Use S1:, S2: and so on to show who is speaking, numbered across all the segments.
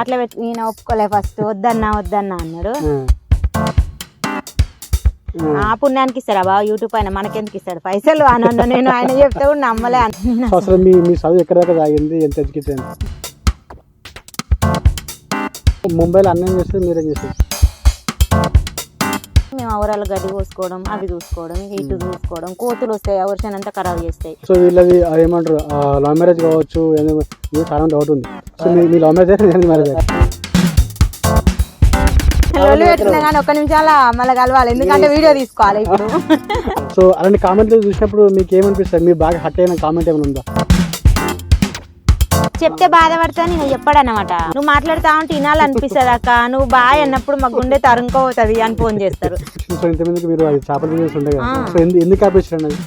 S1: అట్లా పెట్టి నేను ఒప్పుకోలే ఫస్ట్ వద్దన్నా వద్దన్నా అన్నాడు.
S2: ఆ.
S1: పుణ్యానికి ఇస్తాడా బావ యూట్యూబ్ ఆయన మనకెందుకు ఇస్తాడు? పైసలు అని అన్నా నేను ఆయన చెప్తే కూడా నమ్మలే
S2: అసలు మీ మీ చదువు ఎక్కడ దాకా సాగింది ఎంత ఎడ్యుకేషన్ ముంబైలో అన్నం చేస్తే మీరేం చేస్తారు?
S1: మేము అవరాలు గడ్డి కోసుకోవడం అవి చూసుకోవడం ఇటు చూసుకోవడం కోతులు వస్తాయి వర్షం అంతా ఖరాబ్ చేస్తాయి.
S2: సో వీళ్ళది ఏమంటారు లవ్ మ్యారేజ్ కావచ్చు చాలా డౌట్ ఉంది. సో మీ మీ లవ్ మ్యారేజ్ నేను మ్యారేజ్
S1: లొల్లి పెట్టినా కానీ ఒక్క నిమిషాల మళ్ళీ కలవాలి ఎందుకంటే వీడియో తీసుకోవాలి ఇప్పుడు.
S2: సో అలాంటి కామెంట్లు చూసినప్పుడు మీకు ఏమనిపిస్తుంది? మీరు బాగా హట్ అయిన కామెంట్ ఏమైనా ఉందా?
S1: చెప్తే బాధపడతా నేను చెప్పాడనమాట నువ్వు మాట్లాడుతా ఉంటే వినాలనిపిస్తుంది అక్క. నువ్వు బాయ్ అన్నప్పుడు మా గుండె తరుముకోపోతుంది అని ఫోన్ చేస్తారు.
S2: సో ఇంతమందికి మీరు అది చేపల బిజినెస్ ఉండే కదా.
S1: ఆ.
S2: సో ఎందు ఎందుకు ఆపేసారు అది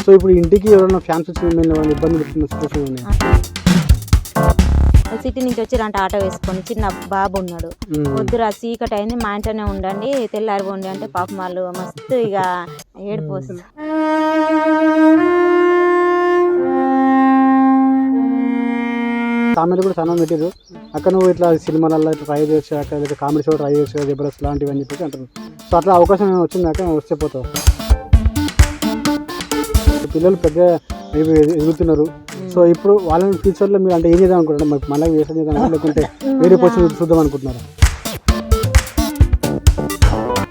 S2: సో ఇప్పుడు ఇంటికి ఎవరైనా ఫ్యాన్స్ వచ్చి మిమ్మల్ని ఏమైనా ఇబ్బంది పెడుతున్న సిచ్యువేషన్ ఉన్నాయి?
S1: సిటీ నుంచి వచ్చిరంట ఆటో వేసుకొని. చిన్న బాబు ఉన్నాడు. వద్దురా చీకటి అయింది. మా ఇంట్లోనే ఉండండి. తెల్లారి పోండి అంటే పాపం వాళ్ళు మస్తు ఇక ఏడుపు
S2: కామెంట్ కూడా చాలా పెట్టారు అక్కడ నువ్వు ఇట్లా సినిమాలలో ఇట్లా ట్రై చేయొచ్చు అక్కడ లేదా కామెడీ షో ట్రై చేయొచ్చు జబర్దస్త్ లాంటివి అని చెప్పేసి అంటారు సో అట్లా అవకాశం వచ్చింది? అక్కడ వస్తే పోతావు. పిల్లలు పెద్ద ఎదుగు- ఎదుగుతున్నారు. సో ఇప్పుడు వాళ్ళని ఫ్యూచర్లో మీరు అంటే ఏం చేద్దాం అనుకుంటున్నారు? మళ్ళీ వ్యవసాయం చేద్దాం లేకుంటే వేరే పోస్ట్ చూద్దాం అనుకుంటున్నారు?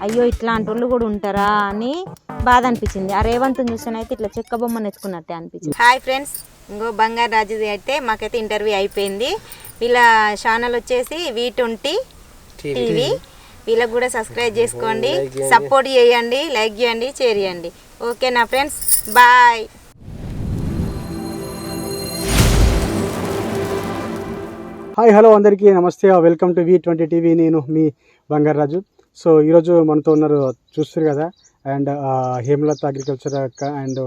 S1: అయ్యో ఇట్లాంటి వాళ్ళు కూడా ఉంటారా అని బాధ అనిపించింది. ఆ రేవంత్ చూసానైతే ఇట్లా చెక్క బొమ్మ నేర్చుకున్నట్టే అనిపించింది. హాయ్ ఫ్రెండ్స్ ఇంకో బంగారు రాజుది అయితే మాకైతే ఇంటర్వ్యూ అయిపోయింది. వీళ్ళ ఛానల్ వచ్చేసి వి ట్వంటీ టీవీ. వీళ్ళకి కూడా సబ్స్క్రైబ్ చేసుకోండి. సపోర్ట్ చేయండి. లైక్ చేయండి షేర్ చేయండి ఓకే నా ఫ్రెండ్స్ బాయ్
S2: హాయ్ హలో అందరికీ. నమస్తే. Welcome to V twenty TV. నేను మీ బంగారాజు సో ఈరోజు మనతో ఉన్నారు చూస్తారు కదా. అండ్ హేమలత అగ్రికల్చర్ అక్క అండ్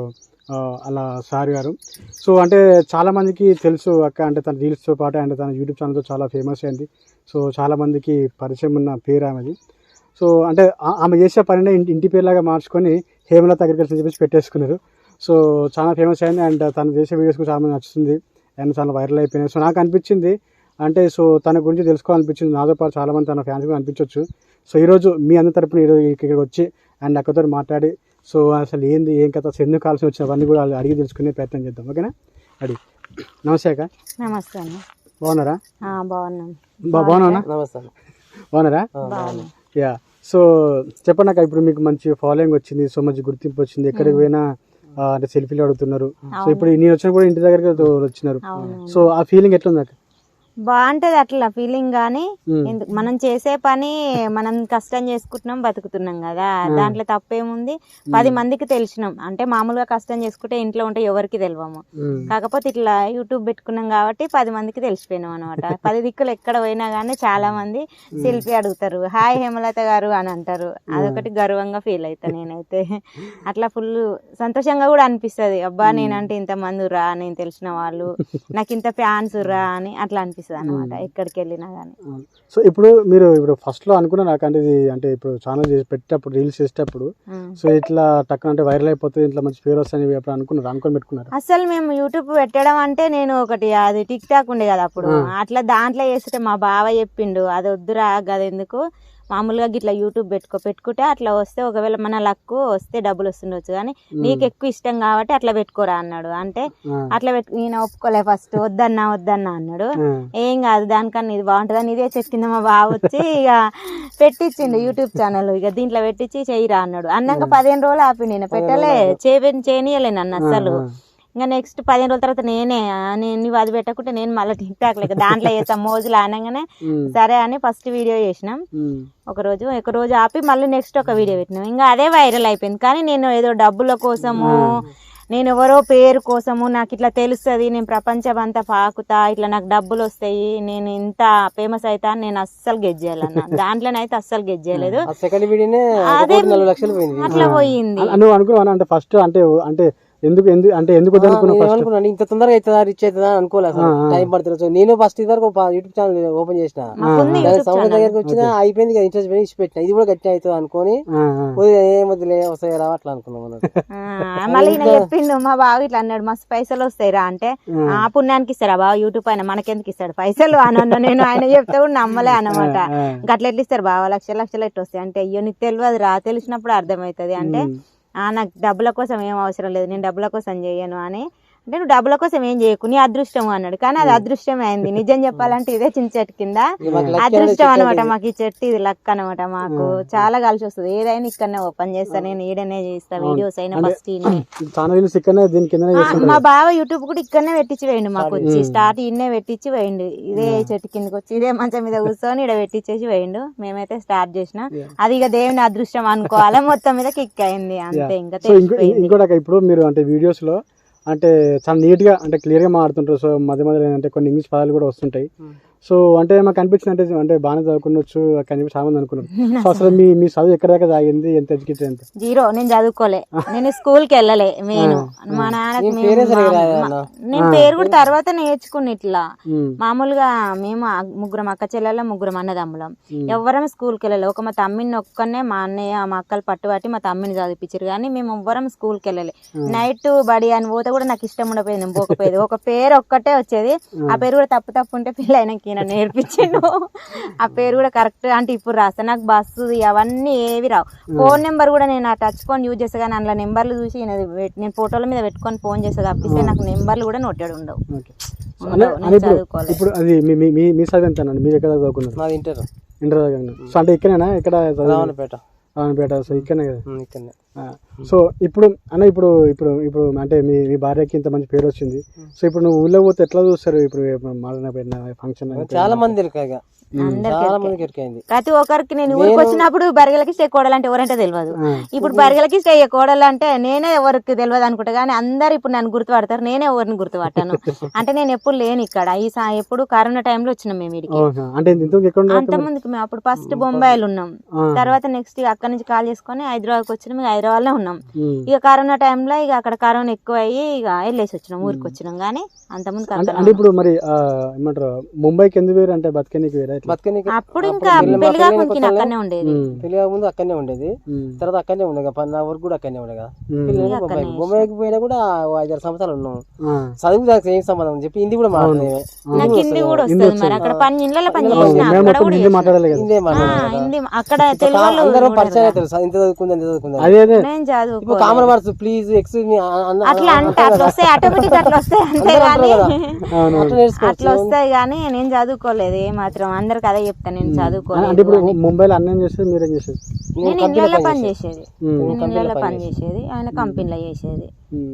S2: అలా సార్ గారు. సో అంటే చాలామందికి తెలుసు అక్క అంటే తన రీల్స్తో పాటు అండ్ తన యూట్యూబ్ ఛానల్తో చాలా ఫేమస్ అయింది. సో చాలామందికి పరిచయం ఉన్న పేరు ఆమెది. సో అంటే ఆ- ఆమె చేసే పనినే ఇంటి ఇంటి పేరులాగా మార్చుకొని హేమలత అగ్రికల్చర్ అని చెప్పేసి పెట్టేసుకున్నారు. సో చాలా ఫేమస్ అయింది అండ్ తను చేసే వీడియోస్ కూడా చాలా నచ్చుతుంది. అండ్ చాలా వైరల్ అయిపోయినాయి. సో నాకు అనిపించింది అంటే సో తన గురించి తెలుసుకోవాలనిపించింది. నాతో పాటు చాలామంది తన ఫ్యాన్స్ కూడా అనిపించవచ్చు సో ఈరోజు మీ అందరి తరపున ఈరోజు ఇక్కడికి వచ్చి అండ్ అక్కతో మాట్లాడి సో అసలు ఏంది ఏం కథ అసలు ఎందుకు కావాల్సి వచ్చిన అవన్నీ కూడా అడిగి తెలుసుకునే ప్రయత్నం చేద్దాం ఓకేనా? అడిగి నమస్తే అక్క.
S1: నమస్తే అన్న.
S2: బాగున్నారా?
S1: ఆ, బాగున్నాను
S2: బా బాగున్నా
S3: నమస్తే
S2: బాగున్నారా? యా. సో చెప్పండి అక్క ఇప్పుడు మీకు మంచి ఫాలోయింగ్ వచ్చింది సో మంచి గుర్తింపు వచ్చింది ఎక్కడికి పోయినా అంటే సెల్ఫీలు అడుగుతున్నారు. సో ఇప్పుడు నేను వచ్చిన కూడా ఇంటి దగ్గరికి వచ్చినారు. సో ఆ ఫీలింగ్ ఎట్లుంది అక్క?
S1: బాగుంటది అట్లా ఫీలింగ్
S2: మ్మ్.
S1: ఎందుకు మనం చేసే పని మనం కష్టం చేసుకుంటున్నాం బతుకుతున్నాం కదా. దాంట్లో తప్పేముంది? పది మందికి తెలిసినాం. అంటే మామూలుగా కష్టం చేసుకుంటే ఇంట్లో ఉంటే ఎవరికి తెలియము. కాకపోతే ఇట్లా యూట్యూబ్ పెట్టుకున్నాం కాబట్టి పది మందికి తెలిసిపోయినాం అనమాట పది దిక్కులు ఎక్కడ పోయినా కానీ చాలా మంది సెల్ఫీ అడుగుతారు. హాయ్ హేమలత గారు అని అంటారు. అదొకటి గర్వంగా ఫీల్ అవుతా నేనైతే. అట్లా ఫుల్ సంతోషంగా కూడా అనిపిస్తది. అబ్బా నేనంటే ఇంత మంది రా నేను తెలిసిన వాళ్ళు. నాకు ఇంత ఫ్యాన్స్ రా అని అట్లా అనిపిస్తుంది. అనమాట ఎక్కడికి వెళ్ళినా కానీ.
S2: సో ఇప్పుడు మీరు ఇప్పుడు ఫస్ట్లో అనుకున్నారు నాకు అంటే ఇది అంటే ఇప్పుడు ఛానల్ చేసి పెట్టేటప్పుడు రీల్స్ చేసేటప్పుడు సో ఇట్లా టక్కన అంటే వైరల్ అయిపోతుంది ఇట్లా మంచి పేరు వస్తాయని ఎప్పుడు అనుకున్నారు? అనుకొని పెట్టుకున్నారు?
S1: అసలు మేము యూట్యూబ్ పెట్టడం అంటే నేను ఒకటి అది టిక్ టాక్ ఉండే కదా అప్పుడు. అట్లా దాంట్లో చేస్తుంటే మా బావ చెప్పిండు అది వద్దురా అది ఎందుకు మామూలుగా గిట్లా యూట్యూబ్ పెట్టుకో పెట్టుకుంటే అట్లా వస్తే ఒకవేళ మన లక్ వస్తే డబ్బులు వస్తుండొచ్చు. కానీ నీకు ఎక్కువ ఇష్టం కాబట్టి అట్లా పెట్టుకోరా అన్నాడు. అంటే అట్లా పెట్టు నేను ఒప్పుకోలే ఫస్ట్. వద్దన్నా వద్దన్నా అన్నాడు. ఏం కాదు దానికన్నా ఇది బాగుంటుందని ఇదే చెక్కింది మా బావ వచ్చి ఇక పెట్టించిండు యూట్యూబ్ ఛానల్. ఇక దీంట్లో పెట్టించి చెయ్యిరా అన్నాడు. అన్నాక పదిహేను రోజులు ఆపి నేను. పెట్టలే చేయని చేయనియలే నన్ను అస్సలు. ఇంకా నెక్స్ట్ పదిహేను రోజుల తర్వాత నేనే నేను నువ్వు అది పెట్టకుంటే నేను మళ్ళీ టిక్ టాక్ లేక దాంట్లో చేస్తాం మోజులు అనగానే సరే అని ఫస్ట్ వీడియో చేసినాం. ఒక రోజు ఒక రోజు ఆపి మళ్ళీ నెక్స్ట్ ఒక వీడియో పెట్టినాం. ఇంకా అదే వైరల్ అయిపోయింది. కానీ నేను ఏదో డబ్బుల కోసము నేను ఎవరో పేరు కోసము నాకు ఇట్లా తెలుస్తుంది నేను ప్రపంచం అంతా పాకుతా ఇట్లా నాకు డబ్బులు వస్తాయి నేను ఇంత ఫేమస్ అవుతా అని నేను అస్సలు గెజ్ చేయాలన్న. దాంట్లోనైతే అస్సలు గెజ్ చేయలేదు.
S3: ఆ సెకండ్ వీడియోనే
S1: అదే
S3: నలభై లక్షలు పోయింది.
S1: అట్లా పోయింది.
S2: ఫస్ట్ అంటే అంటే ఎందుకు ఎందుకు అంటే ఎందుకు
S3: ఏమనుకున్నాను ఇంత తొందరగా అవుతుందా రీచ్ అవుతుందా అనుకోలేదు. టైం పడుతుంది. సో నేను ఫస్ట్ ఇది వరకు యూట్యూబ్ ఛానల్ ఓపెన్ చేసిన. సంవత్సరం
S1: ఛానల్
S3: దగ్గరికి వచ్చినా అయిపోయింది కదా ఇంట్రెస్ట్ ఇచ్చి పెట్టిన ఇది కూడా గట్టి అవుతుంది అనుకొని
S2: ఆ, ఆ.
S3: వదిలే, ఏం వదిలే వస్తాయి రా అట్లా అనుకున్నాం
S1: మళ్ళీ చెప్పిండు మా బావ ఇట్లా అన్నాడు మస్తు పైసలు వస్తాయి రా అంటే ఆ. పుణ్యానికి ఇస్తారా బావ యూట్యూబ్ ఆయన మనకెందుకు ఇస్తాడు? పైసలు అని అన్నా నేను ఆయన చెప్తే కూడా నమ్మలే అన్నమాట.
S2: ఆ.
S1: గట్ల ఎట్లా ఇస్తారు బావ? లక్షలు లక్షలు ఎట్లా వస్తాయి? అంటే అయ్యో నీకు తెలియదు రా తెలిసినప్పుడు అర్థమవుతుంది. అంటే నాకు డబ్బుల కోసం ఏం అవసరం లేదు నేను డబ్బుల కోసం చేయను అని అంటే నువ్వు డబ్బుల కోసం ఏం చేయకు నీ అదృష్టం అన్నాడు. కానీ అది అదృష్టమే అయింది నిజం చెప్పాలంటే ఇదే చిన్న చెట్టు కింద. అదృష్టం అనమాట. మాకు ఈ చెట్టు ఇది లక్ అనమాట మాకు. చాలా కలిసి వస్తుంది. ఏదైనా ఇక్కడనే ఓపెన్ చేస్తా నేను ఈడనే చేస్తా వీడియోస్ అయినా ఫస్ట్ మా బావ యూట్యూబ్ కూడా ఇక్కడనే పెట్టించి వేయండి మాకు వచ్చి. స్టార్ట్ ఇన్నే పెట్టించి వేయండి. ఇదే చెట్టు కిందకి వచ్చి ఇదే మంచం మీద కూర్చొని ఇక్కడ పెట్టించేసి వేయండు. మేమైతే స్టార్ట్ చేసిన. అది ఇక దేవుని అదృష్టం అనుకోవాలి మొత్తం మీద కిక్ అయింది. అంతే ఇంకా
S2: ఇప్పుడు మీరు అంటే వీడియోస్లో అంటే చాలా నీట్గా అంటే క్లియర్గా మాట్లాడుతుంటారు. సో మధ్య మధ్యలో ఏంటంటే కొన్ని ఇంగ్లీష్ పదాలు కూడా వస్తుంటాయి. సో అంటే మాకు అనిపించింది అంటే అంటే బాగానే చదువుకున్నచ్చు చెప్పి చాలా మంది అనుకున్నారు. సో అసలు మీ మీ చదువు ఎక్కడ దాకా సాగింది ఎంత ఎడ్యుకేటెడ్ ఎంత?
S1: జీరో. నేను చదువుకోలే. నేను స్కూల్కి వెళ్ళలే నేను మా నాన్నకి
S3: నీ
S1: మేము-
S3: పేరే సరిగా
S1: మా-
S3: రాయలే
S1: మా-
S3: అన్న.
S1: నేను పేరు కూడా తర్వాత నేర్చుకుని ఇట్లా. మామూలుగా మేము ముగ్గురం అక్క చెల్లెళ్ళ ముగ్గురం అన్నదమ్ములం. ఎవ్వరం స్కూల్కి వెళ్ళలే. ఒక మా తమ్మిని ఒక్కనే మా అన్నయ్య మా అక్కలు పట్టుబట్టి మా తమ్మిని చదివించారు కానీ మేము ఎవ్వరం స్కూల్కి వెళ్ళలే. నైట్ బడి అని పోతే కూడా నాకు ఇష్టం ఉండపోయేది నేను పోకపోయేది. ఒక పేరు ఒక్కటే వచ్చేది. ఆ. పేరు కూడా తప్పు తప్పు ఉంటే పిల్ల అయినాక ఈయన నేర్పించిండు. ఆ పేరు కూడా కరెక్ట్ అంటే ఇప్పుడు రాస్తా నాకు బస్సు అవన్నీ ఏవి రావు. ఫోన్ నెంబర్ కూడా నేను ఆ టచ్ ఫోన్ యూజ్ చేస్తా కానీ అందులో నెంబర్లు చూసి నేను ఫోటోల మీద పెట్టుకొని ఫోన్ చేస్తా తప్పిస్తే నాకు నెంబర్లు కూడా నోటెడ్ ఉండవు.
S2: ఇప్పుడు అది మీ మీ- చదువు ఎంత అండి మీరు ఎక్కడ చదువుకున్నారు?
S3: ఇంటర్.
S2: ఇంటర్ సో అంటే ఇక్కడేనా? ఇక్కడ
S3: రావణపేట
S2: రావణపేట సో ఇక్కడనే కదా?
S3: ఇక్కడనే.
S2: సో ఇప్పుడు అన్న ఇప్పుడు ఇప్పుడు ఇప్పుడు అంటే మీ మీ భార్యకి ఇంత మంచి పేరు వచ్చింది సో ఇప్పుడు నువ్వు ఊళ్ళో పోతే ఎట్లా చూస్తారు? ఇప్పుడు పెట్టిన ఫంక్షన్
S3: చాలా మంది ఇక.
S1: ప్రతి ఒక్కరికి నేను ఊరికి వచ్చినప్పుడు బరిగలకి స్టే కోడలు అంటే ఎవరంటే తెలియదు ఇప్పుడు బరిగలకి స్టే కోడలు అంటే నేనే ఎవరికి తెలియదు అనుకుంటా కానీ అందరు ఇప్పుడు నన్ను గుర్తుపడతారు నేనే ఎవరిని గుర్తుపట్టాను. అంటే నేను ఎప్పుడు లేను ఇక్కడ. ఈ ఎప్పుడు కరోనా టైంలో వచ్చినాం మేము ఇడికి
S2: అంటే ఇంత ఎక్కడ ఉండరు
S1: అంత ముందుకు మేము అప్పుడు ఫస్ట్ బొంబాయిలో ఉన్నాం. తర్వాత నెక్స్ట్ అక్కడ నుంచి కాల్ చేసుకొని హైదరాబాద్కి వచ్చినాం ఇక హైదరాబాద్లో ఉన్నాం. ఇక కరోనా టైంలో ఇక అక్కడ కరోనా ఎక్కువ అయ్యి ఇక వెళ్ళేసి వచ్చినాం ఊరికి వచ్చినాం కానీ అంత ముందుకు
S2: అంటే
S1: అక్కడ
S2: అంటే ఇప్పుడు మరి ఏమంటారు ముంబైకి ఎందుకు వేరు అంటే బతకనికి వేరే
S3: బతకనికి
S1: అప్పుడు ఇంకా అక్కడనే ఉండేది.
S3: పెళ్ళి ముందు అక్కడనే ఉండేది. తర్వాత అక్కడనే ఉండే కదా పది నా వరకు కూడా అక్కడనే ఉండే కదా.
S1: అక్కడనే
S3: బొంబాయికి పోయినా కూడా ఐదారు సంవత్సరాలు ఉన్నాం. చదువు దానికి ఏం సంబంధం అని చెప్పి హిందీ కూడా మాట్లాడేమే
S1: నాకు హిందీ కూడా వస్తుంది మరి. అక్కడ పని ఇళ్ళలో పని అక్కడ
S2: హిందీ
S3: హిందీ
S1: తెలుగు
S3: అందరం పరిచయం
S1: కదా.
S3: అవుతారు ఇంత చదువుకుంది ఎంత చదువుకుంది
S2: అదే అదే.
S1: నేను
S3: ఇప్పుడు
S1: చదువుకో
S3: common words please excuse me
S1: అట్లా అంటే అట్లా వస్తాయి. ఆటోమేటిక్ అట్లా వస్తాయి అంతే కానీ
S2: అవును.
S3: అట్లా నేర్చుకోవచ్చు.
S1: అట్లా వస్తాయి కానీ నేను చదువుకోలేదు ఏ మాత్రం. అందరికి అదే చెప్తాను నేను
S2: అంటే ఇప్పుడు ముంబైలో అన్నం చేసేది? మీరేం చేసేది?
S1: నేను ఇళ్ళలో పని చేసేది. నేను ఇళ్ళలో పని చేసేది. ఆయన కంపెనీలో చేసేది.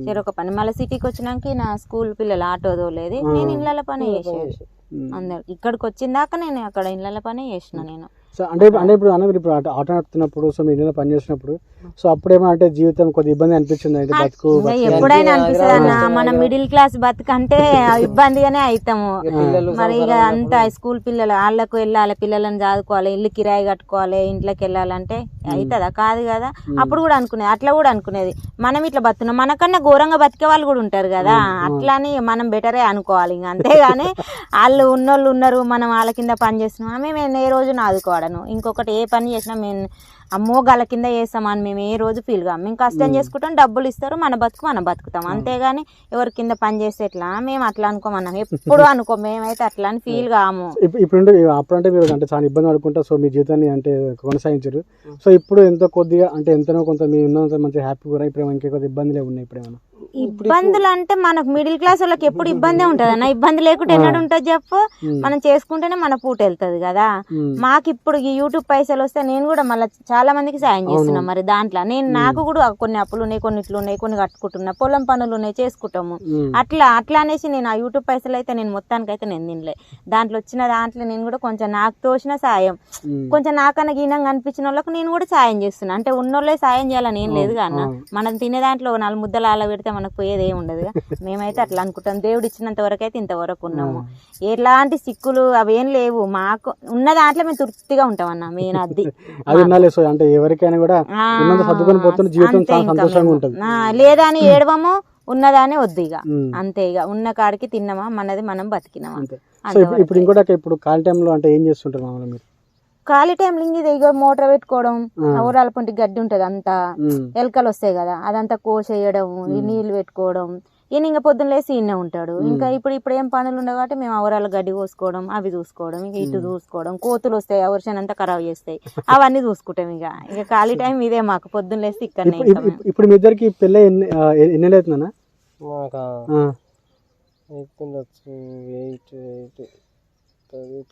S1: చెరొక పని. మళ్ళీ సిటీకి వచ్చినాక నా స్కూల్ పిల్లలు ఆటో తోలేది. నేను ఇళ్ళలో పని చేసేది. అందరు ఇక్కడికి వచ్చిన దాకా నేను అక్కడ ఇళ్ళలో పని చేసిన నేను.
S2: సో అంటే అంటే ఇప్పుడు అన్న మీరు ఇప్పుడు ఆటో ఆటో నడుపుతున్నప్పుడు సో మీ ఇంట్లో పని చేసినప్పుడు సో అప్పుడేమో అంటే జీవితం కొద్ది ఇబ్బంది అనిపించింది అంటే బతుకు బతుకు.
S1: ఎప్పుడైనా అనిపిస్తుంది అన్న మన మిడిల్ క్లాస్ బతుకంటే ఇబ్బందిగానే అవుతాము మరి ఇక అంత స్కూల్ పిల్లలు వాళ్ళకు వెళ్ళాలి పిల్లలను చదువుకోవాలి ఇల్లు కిరాయి కట్టుకోవాలి ఇంట్లోకి వెళ్ళాలంటే అవుతుందా కాదు కదా. అప్పుడు కూడా అనుకునేది అట్లా కూడా అనుకునేది. మనం ఇట్లా బతున్నాం మనకన్నా ఘోరంగా బతికే వాళ్ళు కూడా ఉంటారు కదా. అట్లా అని మనం బెటరే అనుకోవాలి ఇంక. అంతేగాని వాళ్ళు ఉన్నోళ్ళు ఉన్నారు మనం వాళ్ళ కింద పని చేస్తున్నాం మేము ఏ రోజు ఆదుకోవడను ఇంకొకటి ఏ పని చేసినా మేము అమ్మో గల కింద చేస్తామని మేము ఏ రోజు ఫీల్ కాము. మేము కష్టం చేసుకుంటాం డబ్బులు ఇస్తారు మన బతుకు మనం బతుకుతాం. అంతేగాని ఎవరి కింద పని చేస్తే ఎట్లా? మేము అట్లా అనుకోమన్నాం. ఎప్పుడు అనుకో మేమైతే అట్లా అని ఫీల్ కాము.
S2: ఇప్పుడు ఇప్పుడు అప్పుడంటే మీరు అంటే చాలా ఇబ్బంది పడుకుంటా సో మీ జీవితాన్ని అంటే కొనసాగించారు. సో ఇప్పుడు ఎంతో కొద్దిగా అంటే ఎంతనో కొంత మీ ఉన్నంత మంచి హ్యాపీ కూడా ఇప్పుడు ఇంకే కొద్ది ఇబ్బందులే ఉన్నాయి ఇప్పుడు ఏమైనా
S1: ఇబ్బందులు అంటే మనకు మిడిల్ క్లాస్ వాళ్ళకి ఎప్పుడు ఇబ్బందే ఉంటది అన్న. ఇబ్బంది లేకుండా ఎన్నడు ఉంటుంది చెప్పు? మనం చేసుకుంటేనే మన పూట వెళ్తది కదా. మాకు ఇప్పుడు ఈ యూట్యూబ్ పైసలు వస్తే నేను కూడా మళ్ళీ చాలా మందికి సాయం చేస్తున్నా మరి దాంట్లో. నేను నాకు కూడా కొన్ని అప్పులు ఉన్నాయి కొన్ని ఇట్లు ఉన్నాయి కొన్ని కట్టుకుంటున్నా. పొలం పనులు ఉన్నాయి చేసుకుంటాము. అట్లా అట్లా అనేసి నేను ఆ యూట్యూబ్ పైసలు అయితే నేను మొత్తానికి అయితే నేను తినలే. దాంట్లో వచ్చిన దాంట్లో నేను కూడా కొంచెం నాకు తోచిన సాయం. కొంచెం నాకన్నా గీనంగా అనిపించిన వాళ్ళకి నేను కూడా సాయం చేస్తున్నా. అంటే ఉన్నోళ్ళే సాయం చేయాలని ఏం లేదు అన్న. మనం తినే దాంట్లో నాలుగు ముద్దలు అలా పెడితే మనకు పోయేది ఏం ఉండదు మేమైతే అట్లా అనుకుంటాం. దేవుడు ఇచ్చినంత వరకు అయితే ఇంతవరకు ఉన్నాము. ఎలాంటి సిక్కులు అవేం లేవు. మాకు ఉన్న దాంట్లో మేము తృప్తిగా ఉంటాం అన్న మెయిన్ అది.
S2: అంటే ఎవరికైనా కూడా జీవితం సంతోషంగా. ఉంటుంది.
S1: లేదా అని ఏడవము ఉన్నదానే వద్దు ఇక. అంతే ఇక. ఉన్న కాడికి తిన్నామా మనది మనం బతికినామా.
S2: ఇప్పుడు ఇప్పుడు ఇంకోటి ఇప్పుడు ఖాళీ టైంలో అంటే ఏం చేస్తుంటారు మామూలుగా మీరు?
S1: ఖాళీ టైం ఇది ఇగో మోటార్ పెట్టుకోవడం. ఊరాల పొంటి గడ్డి ఉంటది అంతా. ఎలకలు వస్తాయి కదా అదంతా కోసేయడం నీళ్ళు పెట్టుకోవడం ఈయన ఇంకా పొద్దున్న లేసి ఈయనే ఉంటాడు. ఇంకా ఇప్పుడు ఇప్పుడు ఏం పనులు ఉండవు కాబట్టి మేము ఊరాల గడ్డి కోసుకోవడం అవి చూసుకోవడం ఇంకా ఇటు చూసుకోవడం కోతులు వస్తాయి ఆ వర్షం అంతా ఖరాబ్ చేస్తాయి. అవన్నీ చూసుకుంటాం ఇక. ఇక ఖాళీ టైం ఇదే మాకు పొద్దున్న లేసి ఇక్కడనే
S2: ఇప్పుడు మీ ఇద్దరికి పెళ్ళి ఎన్ని అవుతుందన్నా?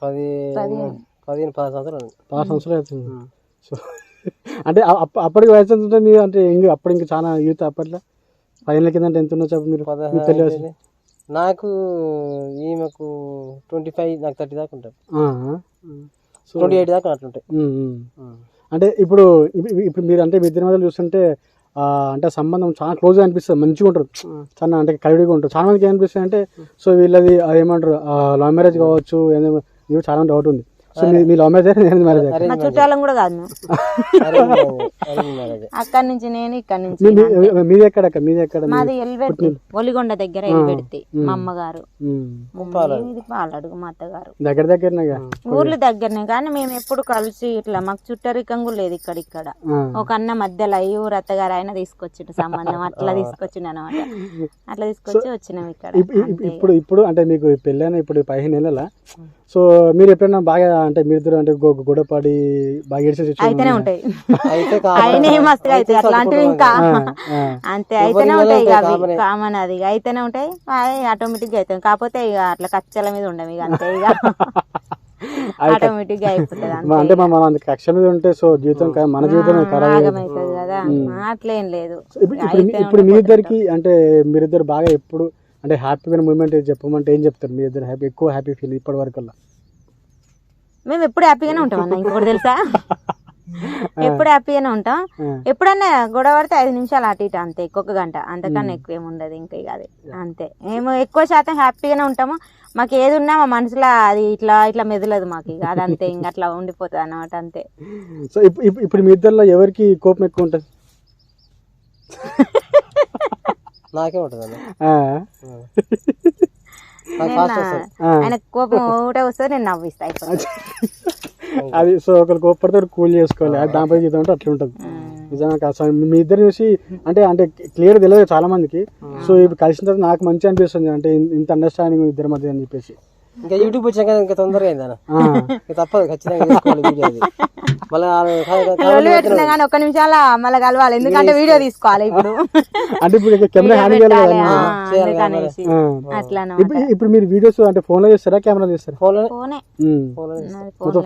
S3: పది
S1: పదిహేను.
S3: పది సంవత్సరాలు
S2: పది సంవత్సరాలు అవుతుంది. సో అంటే అప్పటికి వయసు ఎంత ఉంటుంది? మీరు అంటే ఇంక అప్పుడు ఇంకా చాలా యూత్ అప్పట్లో. పదిహేనుల కింద అంటే ఎంత ఉండొచ్చు అప్పుడు మీరు
S3: పదహారు నాకు ఈమెకు ట్వంటీ ఫైవ్ నాకు థర్టీ దాకా
S2: సో
S3: ట్వంటీ ఎయిట్ దాకా అట్లుంటాయి.
S2: అంటే ఇప్పుడు ఇప్పు- ఇప్పుడు మీరు అంటే మీ ఇద్దరి మధ్యలో చూస్తుంటే ఆ, అంటే సంబంధం చాలా క్లోజ్గా అనిపిస్తుంది. మంచిగా ఉంటారు. చాలా అంటే కలివిడిగా ఉంటారు. చాలా మందికి ఏమనిపిస్తుంది అంటే సో వీళ్ళది ఏమంటారు లవ్ మ్యారేజ్ కావచ్చు ఏదో ఇవి చాలా డౌట్ ఉంది. సో మీ- మీ లవ్ మ్యారేజ్ నేను మ్యారేజ్
S1: మా చుట్టాలం కూడా కాదు అక్కడి నుంచి నేను ఇక్కడి నుంచి
S2: మీది ఎక్కడ అక్క? మీది ఎక్కడ? మీ-
S1: మాది ఎల్బెట్టి ఒలిగొండ దగ్గర ఎల్బెడితి మా అమ్మగారు. పాలడుగు మా అత్తగారు.
S2: దగ్గర దగ్గరనేగా
S1: ఊర్లు దగ్గరనే కానీ మేము ఎప్పుడు కలిసి ఇట్లా మాకు చుట్టరికం కూడా లేదు ఇక్కడ ఇక్కడ. ఒక అన్న మధ్యలో ఈ ఊరు అత్తగారు ఆయన తీసుకొచ్చిండు సంబంధం అట్లా తీసుకొచ్చిండు అనమాట అట్లా తీసుకొచ్చి వచ్చినాం ఇక్కడ
S2: ఇప్- ఇప్- ఇప్పుడు ఇప్పుడు అంటే మీకు పెళ్ళైన ఇప్పుడు పదిహేను నెలల? సో మీరు ఎప్పుడైనా బాగా అంటే మీరు ఇద్దరు అంటే గొడవపడి బాగా ఏడ్చే situation
S1: అయితేనే? ఉంటాయి. అయినే మస్తుగా అట్లాంటివి ఇంకా. అంతే అయితేనే ఉంటాయి ఇక అవి. కామన్ అది ఇక. అయితేనే ఉంటాయి ఆటోమేటిక్గా అవుతాయి కాకపోతే ఇక అట్లా కచ్చల మీద ఉండవు ఇక అంతే ఇక. ఆటోమేటిక్గా అయిపోతుంది
S2: అంటే మన కక్ష మీద ఉంటే సో జీవితం కా- మన జీవితం
S1: కదా. అట్లేం లేదు.
S2: ఇప్పుడు ఇప్పుడు మీ- ఇప్పుడు మీ ఇద్దరికి అంటే మీరిద్దరు బాగా ఎప్పుడు అంటే హ్యాపీగా మూమెంట్ చెప్పమంటే ఏం చెప్తారు? మీ ఇద్దరు హ్యాపీ ఎక్కువ హ్యాపీ ఫీల్ ఇప్పటి వరకు
S1: మేము ఎప్పుడు హ్యాపీగానే ఉంటాం అన్న ఇంకొకటి తెలుసా? ఎప్పుడు హ్యాపీగానే ఉంటాం. ఎప్పుడన్నా గొడవ పడితే ఐదు నిమిషాలు అటు ఇటు అంతే ఒక్కొక్క గంట. అంతకన్నా ఎక్కువ ఏమి ఉండదు ఇంకా ఇక అది. అంతే. మేము ఎక్కువ శాతం హ్యాపీగానే ఉంటాము. మాకు ఏది ఉన్నా మా మనసులో అది ఇట్లా ఇట్లా మెదలదు మాకు ఇక. అది అంతే ఇంకా అట్లా ఉండిపోతుంది అన్నమాట అంతే.
S2: సో ఇప్పుడు మీ ఇద్దరిలో ఎవరికి కోపం ఎక్కువ ఉంటుంది?
S3: నాకే ఉంటుంది.
S1: ఆయన కోపం ఒకటే వస్తుంది నేను నవ్విస్తా
S2: అది. సో ఒకరు కోపడితే కూల్ చేసుకోవాలి. అది దానిపై జీవితం అంటే అట్లా ఉంటుంది. నిజంగా కాదు. మీ ఇద్దరు చూసి అంటే అంటే క్లియర్ తెలియదు చాలా మందికి సో ఇప్పుడు కలిసిన తర్వాత నాకు మంచి అనిపిస్తుంది. అంటే ఇంత అండర్స్టాండింగ్ ఇద్దరి మధ్య అని చెప్పేసి.
S3: ఇంకా యూట్యూబ్ వచ్చాక ఇంకా తొందరగా అయింది అన్న.
S2: ఆ.
S3: ఇంకా తప్పదు ఖచ్చితంగా చేసుకోవాలి వీడియో అది. మళ్ళీ
S1: లొల్లి పెట్టినా కానీ ఒక్క నిమిషాల మళ్ళీ కలవాలి. ఎందుకంటే వీడియో తీసుకోవాలి ఇప్పుడు.
S2: అంటే ఇప్పుడు కెమెరా ఇప్పుడు ఇప్పుడు మీరు వీడియోస్ అంటే ఫోన్లో చేస్తారా కెమెరా చేస్తారా?
S1: ఫోనే
S2: ఫోన్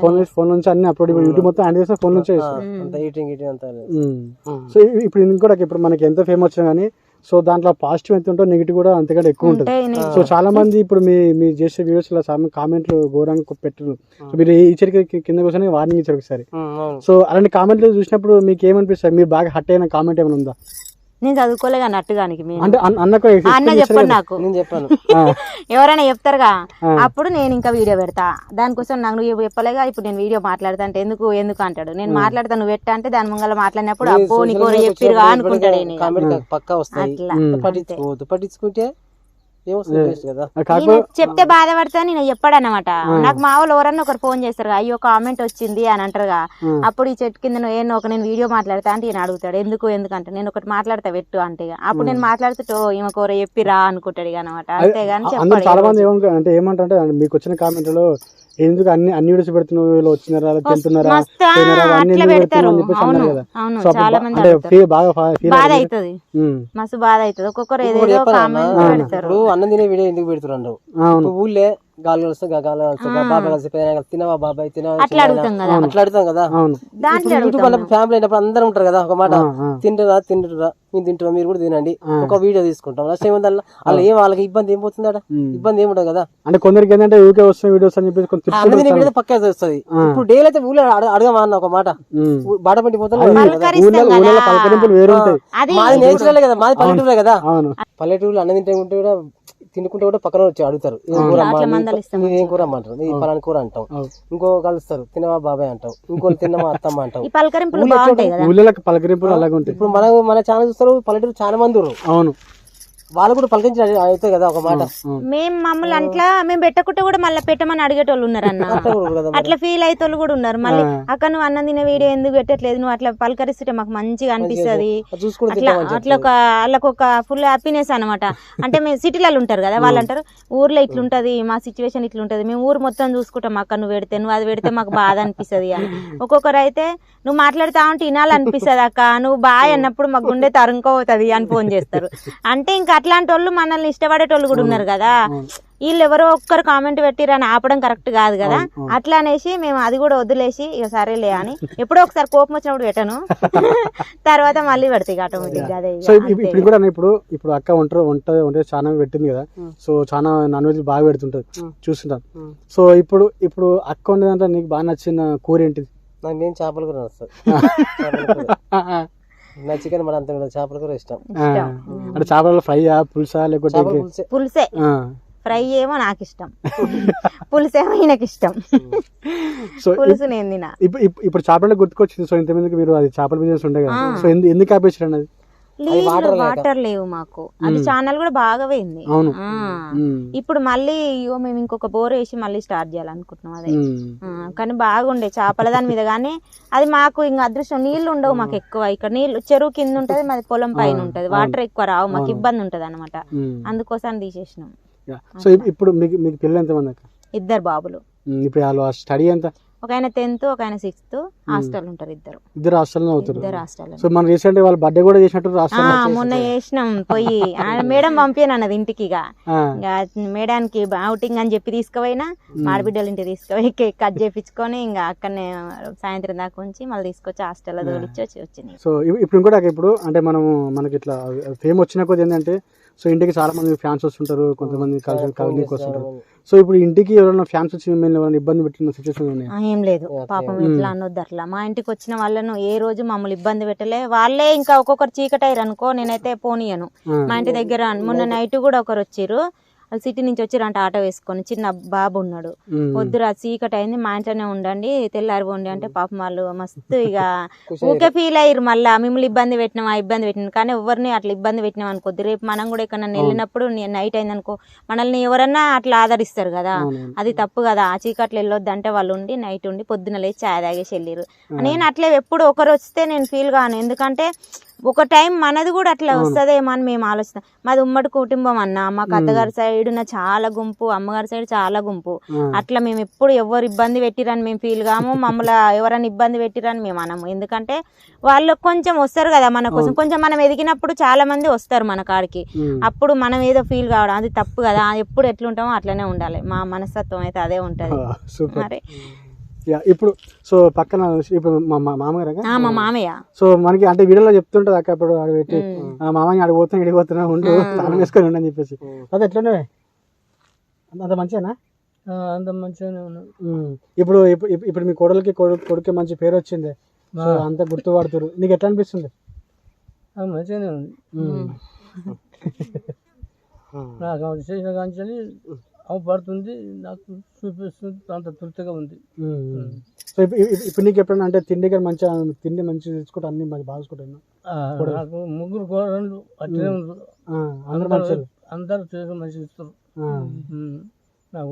S2: నుంచి ఫోన్ నుంచి అన్ని అప్లోడ్ ఇప్పుడు యూట్యూబ్ మొత్తం హ్యాండ్ చేస్తే ఫోన్ నుంచే చేస్తారు. ఉమ్. సో ఇప్పుడు ఇంకోటి ఇప్పుడు మనకి ఎంత ఫేమ్ వచ్చినా కానీ సో దాంట్లో పాజిటివ్ ఎంత ఉంటో నెగిటివ్ కూడా అంతకంటే ఎక్కువ ఉంటుంది. సో చాలా మంది ఇప్పుడు మీ మీ చేసే వీడియోస్లో కామెంట్లు ఘోరంగా పెట్టరు. సో మీరు ఈ చరికి కింద కూర్చొని వార్నింగ్ ఇచ్చారు ఒకసారి. సో అలాంటి కామెంట్లు చూసినప్పుడు మీకు ఏమనిపిస్తుంది? మీరు బాగా హట్ అయిన కామెంట్ ఏమైనా ఉందా?
S1: నేను చదువుకోలే కానీ అట్టుగానికి మేము
S2: అంటే అన్న- అన్నకు
S1: ఆ అన్న చెప్పండి నాకు.
S3: నేను చెప్పాను.
S1: ఎవరైనా చెప్తారుగా? అప్పుడు నేను ఇంకా వీడియో పెడతా. దానికోసం నాకు నువ్వు చెప్పలేగా ఇప్పుడు నేను వీడియో మాట్లాడతా అంటే ఎందుకు ఎందుకు అంటాడు? నేను మాట్లాడతా నువ్వు పెట్టా అంటే దాని ముంగల మాట్లాడినప్పుడు అబ్బో నీకు చెప్పిరుగా అనుకుంటాడు అట్లా.
S3: పట్టించుకుంటే
S1: చెప్తే బాధపడతా నేను చెప్పాడు అనమాట నాకు మా వాళ్ళు ఎవరన్నా ఒకరు ఫోన్ చేస్తారు అయ్యో కామెంట్ వచ్చింది అని అంటారుగా. అప్పుడు ఈ చెట్టు కింద నువ్వు ఏమో ఒక నేను వీడియో మాట్లాడతా అంటే ఈయన అడుగుతాడు ఎందుకు ఎందుకంటే నేను ఒకటి మాట్లాడతా పెట్టు అంటే. అప్పుడు నేను మాట్లాడుతూ ఈమె కూర చెప్పిరా అనుకుంటాడు అనమాట అంతేగాని చెప్పాడు
S2: చాలా మంది అంటే ఏమంటారంటే మీకు వచ్చిన కామెంట్లో ఎందుకు అన్ని అన్ని వీడియోస్ పెడుతున్నావు వీళ్ళు వచ్చినారా వెళ్తున్నారా
S1: మస్తు
S2: పోయినారా, అవన్నీ
S1: అట్లా
S2: ఎందుకు
S1: పెడతారు.
S2: పెడుతున్నావు అని చెప్పేసి
S1: అవును
S2: అన్నారు కదా.
S1: అవును
S2: సో అప్పుడు
S1: చాలా
S2: బా-
S1: మంది
S2: అంటే
S1: అడుగుతారు.
S2: ఫీల్ బాగా ఫీల్
S1: బాధ అవుతుంది. మస్తు బాధ అవుతుంది. ఒక్కొక్కరు
S3: అన్న? అన్నం తినే వీడియో ఎందుకు పెడుతున్నారు? ఊళ్ళే గాలి బాబాయ్ కలిసి తినవా బాబాయ్? తినవా?
S1: అట్లా అడుగుతాం కదా.
S3: అట్లా అడుగుతాం ఫ్యామిలీ అయినప్పుడు అందరూ ఉంటారు కదా ఒక మాట. తింటురా తింటురా తింటురా మీరు కూడా తినండి. ఒక వీడియో తీసుకుంటాం. నష్టం ఏముంది అలా? అలా ఏం వాళ్ళకి ఇబ్బంది ఏం పోతుందా ఇబ్బంది ఏమి ఉండదు కదా.
S2: అంటే కొందరికి ఏంటంటే ఊకే వస్తున్న వీడియోస్ అని చెప్పేసి కొంచెం
S3: అన్నం తినే వీడియో పక్కా వస్తుంది. ఇప్పుడు డైలీ అయితే ఊళ్ళో అడగ- అడగమా అన్న ఒక మాట? బాట మాది నేచురల్ కదా మాది పల్లెటూరే కదా. పల్లెటూరులో అన్నం తింటే ఉంటే కూడా తినుకుంటే కూడా పక్కన వచ్చి అడుగుతారు. ఏం కూర అమ్మా? ఏం కూర అమ్మంటారు నీ పలాని కూర అంటాం. ఇంకో కలుస్తారు. తినవా బాబాయ్ అంటాం. ఇంకోళ్ళు తిన్నవా అత్తమ్మ అంటాం.
S1: ఈ పలకరింపులు బాగుంటాయి కదా.
S2: ఊళ్ళో పలకరింపులు అలాగే ఉంటాయి
S3: ఇప్పుడు మన మన ఛానల్ చూస్తారు పల్లెటూరు చాలా మంది ఉన్నారు.
S2: అవును.
S3: వాళ్ళు కూడా పలకించి అయితే కదా ఒక మాట.
S1: మేము మమ్మల్ని అట్లా మేము పెట్టకుంటే కూడా మళ్ళీ పెట్టమని అడిగేటోళ్ళు ఉన్నారు అన్న. అట్లా ఫీల్ అయ్యేటోళ్ళు కూడా ఉన్నారు. మళ్ళీ అక్క నువ్వు అన్నం తినే వీడియో ఎందుకు పెట్టట్లేదు? నువ్వు అట్లా పలకరిస్తుంటే మాకు మంచిగా అనిపిస్తది. అట్లా అట్లా ఒక వాళ్ళకి ఒక ఫుల్ హ్యాపీనెస్ అనమాట అంటే మేము సిటీలలో ఉంటారు కదా వాళ్ళు అంటారు ఊర్లో ఇట్లుంటది మా సిచ్యువేషన్ ఇట్లుంటది. మేము ఊరు మొత్తం చూసుకుంటాం అక్క నువ్వు పెడితే నువ్వు అది పెడితే మాకు బాధ అనిపిస్తది అని. ఒక్కొక్కరు అయితే నువ్వు మాట్లాడుతా ఉంటే వినాలనిపిస్తుంది అక్క నువ్వు బాయ్ అన్నప్పుడు మాకు గుండె తరుముకోపోతుంది అని ఫోన్ చేస్తారు. అంటే ఇంకా అట్లాంటి వాళ్ళు మనల్ని ఇష్టపడేటోళ్ళు కూడా ఉన్నారు కదా. వీళ్ళు ఎవరో ఒక్కరు కామెంట్ పెట్టిరని ఆపడం కరెక్ట్ కాదు కదా. అట్లా అనేసి మేము అది కూడా వదిలేసి ఇక సరేలే అని ఎప్పుడో ఒకసారి కోపం వచ్చినప్పుడు పెట్టను. తర్వాత మళ్ళీ పెడతాయి ఆటోమేటిక్ అదే ఇక.
S2: సో ఇప్పు- ఇప్పుడు కూడా ఇప్పుడు ఇప్పుడు అక్క వంట వంట వంట చాలా పెట్టింది కదా. సో చాలా నాన్ వెజ్ బాగా పెడుతుంటది. చూస్తుంటాం. సో ఇప్పుడు ఇప్పుడు అక్క వండేదంటే నీకు బాగా నచ్చిన కూర ఏంటిది?
S3: నాకు నేను చేపల కూర వస్తుంది నా చికెన్ మన అంత చేపల కూర ఇష్టం.
S2: అంటే చేపల ఫ్రైయా పులుసా ఇంకే-
S3: పులుసే.
S1: ఫ్రై ఏమో నాకు ఇష్టం. పులుసేమో ఈయనకి ఇష్టం.
S2: సో
S1: పులుసు నేను తిన
S2: ఇప్పుడు ఇప్పుడు- ఇప్పుడు చేపల గుర్తుకొచ్చింది. సో ఇంతమందికి మీరు అది చేపల బిజినెస్ ఉండే కదా. సో ఎందు- ఎందుకు ఆపేసారు అది
S1: వాటర్ లేవు మాకు. అది ఛానల్ కూడా బాగా పోయింది. ఇప్పుడు మళ్ళీ ఇగో మేము ఇంకొక బోర్ వేసి మళ్ళీ స్టార్ట్ చేయాలనుకుంటున్నాం అదే. కానీ బాగుండే చేపల దాని మీద. కానీ అది మాకు ఇంకా అదృష్టం నీళ్ళు ఉండవు మాకు ఎక్కువ. ఇక్కడ నీళ్ళు చెరువు కింద ఉంటది మాది పొలం పైన ఉంటది. వాటర్ ఎక్కువ రావు మాకు ఇబ్బంది ఉంటది అనమాట. అందుకోసం తీసేసినాం.
S2: సో ఇప్పుడు మీకు పిల్లలు ఎంతమంది
S1: ఇద్దరు బాబులు.
S2: ఇప్పుడు స్టడీ ఎంత
S1: ఒక ఆయన టెన్త్ ఒక ఆయన సిక్స్త్ హాస్టల్ ఉంటారు ఇద్దరు.
S2: ఇద్దరు అవుతారు.
S1: ఇద్దరు హాస్టల్
S2: సో మన రీసెంట్ వాళ్ళ బర్త్డే కూడా చేసినట్టు హాస్టల్
S1: మొన్న చేసినాం పోయి. మేడం పంపాను అన్నది ఇంటికి ఇక. మేడానికి అవుటింగ్ అని చెప్పి తీసుకుపోయినా మాడబిడ్డల ఇంటికి తీసుకుపోయి కేక్ కట్ చేపించుకొని ఇంకా అక్కడనే సాయంత్రం దాకా ఉంచి మళ్ళీ తీసుకొచ్చి హాస్టల్లో తోలిచ్చి వచ్చి వచ్చింది.
S2: సో ఇప్- ఇప్పుడు అక్క, ఇప్పుడు అంటే మనము మనకి ఇట్లా ఫేమ్ వచ్చిన కొద్ది ఏంటంటే సో ఇంటికి చాలా మంది ఫ్యాన్స్ వస్తుంటారు కొంతమంది కలిసి కలనీకి వస్తుంటారు. సో ఇప్పుడు ఇంటికి ఎవరైనా ఫ్యాన్స్ వచ్చి మిమ్మల్ని ఎవరైనా ఇబ్బంది పెట్టిన సిచ్యువేషన్ ఉన్నాయి?
S1: ఏం లేదు. పాపం ఇట్లా అనొద్దు అట్లా. మా ఇంటికి వచ్చిన వాళ్ళను ఏ రోజు మమ్మల్ని ఇబ్బంది పెట్టలే. వాళ్ళే ఇంకా ఒక్కొక్కరు చీకటయ్యారు అనుకో నేనైతే పోనీయను. మా ఇంటి దగ్గర మొన్న నైట్ కూడా ఒకరు వచ్చిర్రు వాళ్ళు సిటీ నుంచి వచ్చిరంట ఆటో వేసుకొని చిన్న బాబు ఉన్నాడు. పొద్దుర చీకటి అయింది మా ఇంట్లోనే ఉండండి తెల్లారి పోండి అంటే పాపం వాళ్ళు మస్తు ఇక ఊకే ఫీల్ అయ్యారు మళ్ళా. మిమ్మల్ని ఇబ్బంది పెట్టినాం ఆ ఇబ్బంది పెట్టినాం. కానీ ఎవరిని అట్లా ఇబ్బంది పెట్టినాం అనుకోద్ది రేపు మనం కూడా ఇక్కడ వెళ్ళినప్పుడు నైట్ అయింది అనుకో మనల్ని ఎవరన్నా అట్లా ఆదరిస్తారు కదా. అది తప్పు కదా. ఆ చీకట్లు వెళ్ళొద్దు అంటే వాళ్ళు ఉండి నైట్ ఉండి పొద్దున లేచి చాయ్ తాగేసి వెళ్ళిరు నేను అట్లే ఎప్పుడు ఒకరు వస్తే నేను ఫీల్ కాను ఎందుకంటే ఒక టైం మనది కూడా అట్లా వస్తుందేమో అని మేము ఆలోచిస్తాం. మాది ఉమ్మడి కుటుంబం అన్న మాకు అత్తగారి సైడ్ ఉన్న చాలా గుంపు అమ్మగారి సైడ్ చాలా గుంపు. అట్లా మేము ఎప్పుడు ఎవరు ఇబ్బంది పెట్టిరని మేము ఫీల్ కాము మమ్మల్ని ఎవరైనా ఇబ్బంది పెట్టిరని మేము అనము. ఎందుకంటే వాళ్ళు కొంచెం వస్తారు కదా మన కోసం. కొంచెం మనం ఎదిగినప్పుడు చాలా మంది వస్తారు మన కాడికి. అప్పుడు మనం ఏదో ఫీల్ కావడం అది తప్పు కదా ఎప్పుడు ఎట్లుంటామో అట్లనే ఉండాలి. మా మనస్తత్వం అయితే అదే ఉంటది. మరి
S2: యా ఇప్పుడు సో పక్కన ఇప్పుడు మా మా మామగారు
S1: ఆ, మా మామయ్య.
S2: సో మనకి అంటే వీడియోలో చెప్తుంటది అక్క ఇప్పుడు ఆడ పెట్టి. ఆ మామని ఆడ పోతున్నా ఇడికి పోతున్నా ఉండు తాళం వేసుకొని ఉండని చెప్పేసి. అది ఎట్లనే అంత మంచిగానా?
S3: అంత మంచిగానే.
S2: ఇప్పుడు ఇప్పుడు ఇప్పుడు మీ కోడలికి కొడుకు కొడుకు మంచి పేరు వచ్చింది. సో అంత గుర్తుపడుతురు నీకు ఎట్లా అనిపిస్తుంది?
S3: మంచిగానే ఉంది.
S2: ఉమ్.
S3: నాకు చేసిన కాంచెని అవపడుతుంది నాకు చూపిస్తుంది అంత తృప్తిగా ఉంది.
S2: సో ఇప్పుడు నీకు ఎప్పుడైనా అంటే తిండి కానీ మంచిగా తిండి మంచిగా తెచ్చుకుంటా అన్ని మంచి బాగుంటాను
S3: నాకు ముగ్గురు కోడళ్ళు అట్లే
S2: అందరూ మంచి
S3: అందరూ చేసి మంచిగా ఇస్తారు. నాకు